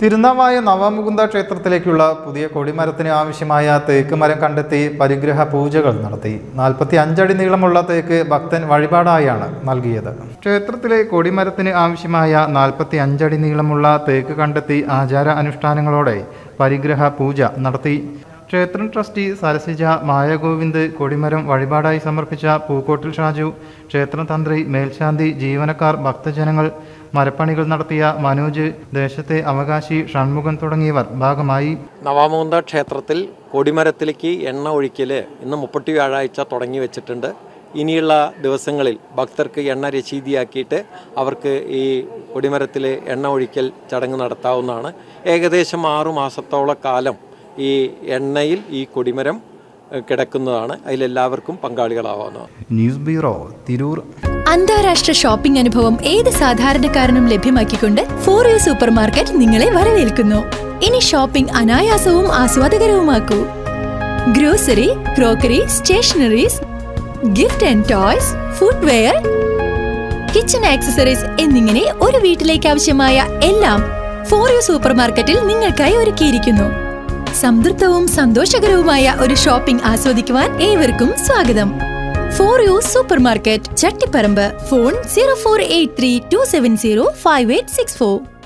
തിരുനാവായ നവമുകുന്ദ ക്ഷേത്രത്തിലേക്കുള്ള പുതിയ കൊടിമരത്തിന് ആവശ്യമായ തേക്ക് മരം കണ്ടെത്തി പരിഗ്രഹ പൂജകൾ നടത്തി. നാൽപ്പത്തി അഞ്ചടി നീളമുള്ള തേക്ക് ഭക്തൻ വഴിപാടായാണ് നൽകിയത്. ക്ഷേത്രത്തിലെ കൊടിമരത്തിന് ആവശ്യമായ നാൽപ്പത്തി അഞ്ചടി നീളമുള്ള തേക്ക് കണ്ടെത്തി ആചാര അനുഷ്ഠാനങ്ങളോടെ പരിഗ്രഹ പൂജ നടത്തി. ക്ഷേത്രം ട്രസ്റ്റി സരസിജ മായഗോവിന്ദ് കൊടിമരം വഴിപാടായി സമർപ്പിച്ച പൂക്കോട്ടിൽ ഷാജു ക്ഷേത്രം തന്ത്രി മേൽശാന്തി ജീവനക്കാർ ഭക്തജനങ്ങൾ മരപ്പണികൾ നടത്തിയ മനോജ് ദേശത്തെ അവകാശി ഷൺമുഖം തുടങ്ങിയവർ ഭാഗമായി. നവാമുകുന്ദ ക്ഷേത്രത്തിൽ കൊടിമരത്തിലേക്ക് എണ്ണ ഒഴിക്കൽ ഇന്ന് മുപ്പത്തി വ്യാഴാഴ്ച തുടങ്ങി വെച്ചിട്ടുണ്ട്. ഇനിയുള്ള ദിവസങ്ങളിൽ ഭക്തർക്ക് എണ്ണ രശീതിയാക്കിയിട്ട് അവർക്ക് ഈ കൊടിമരത്തിൽ എണ്ണ ഒഴിക്കൽ ചടങ്ങ് നടത്താവുന്നതാണ്. ഏകദേശം ആറു മാസത്തോളം കാലം ഈ എണ്ണയിൽ ഈ കൊടിമരം കിടക്കുന്നതാണ്. അതിലെല്ലാവർക്കും പങ്കാളികളാവുന്നത് ന്യൂസ് ബ്യൂറോ തിരൂർ. അന്താരാഷ്ട്ര ഷോപ്പിംഗ് അനുഭവം ഏത് സാധാരണക്കാരനും ലഭ്യമാക്കിക്കൊണ്ട് ഫോർ യു സൂപ്പർ മാർക്കറ്റ് നിങ്ങളെ വരവേൽക്കുന്നു. ഇനി ഷോപ്പിംഗ് അനായാസവും ആസ്വാദകരവുമാക്കൂ. Grocery crockery stationeries gift and toys footwear kitchen accessories എന്നിങ്ങനെ ഒരു വീട്ടിലേക്ക് ആവശ്യമായ എല്ലാം ഫോർ യു സൂപ്പർ മാർക്കറ്റിൽ നിങ്ങൾക്കായി ഒരുക്കിയിരിക്കുന്നു. സംതൃപ്തവും സന്തോഷകരവുമായ ഒരു ഷോപ്പിംഗ് ആസ്വദിക്കുവാൻ ഏവർക്കും സ്വാഗതം. For you super market Chattiparamba phone zero four eight three two seven zero five eight six four.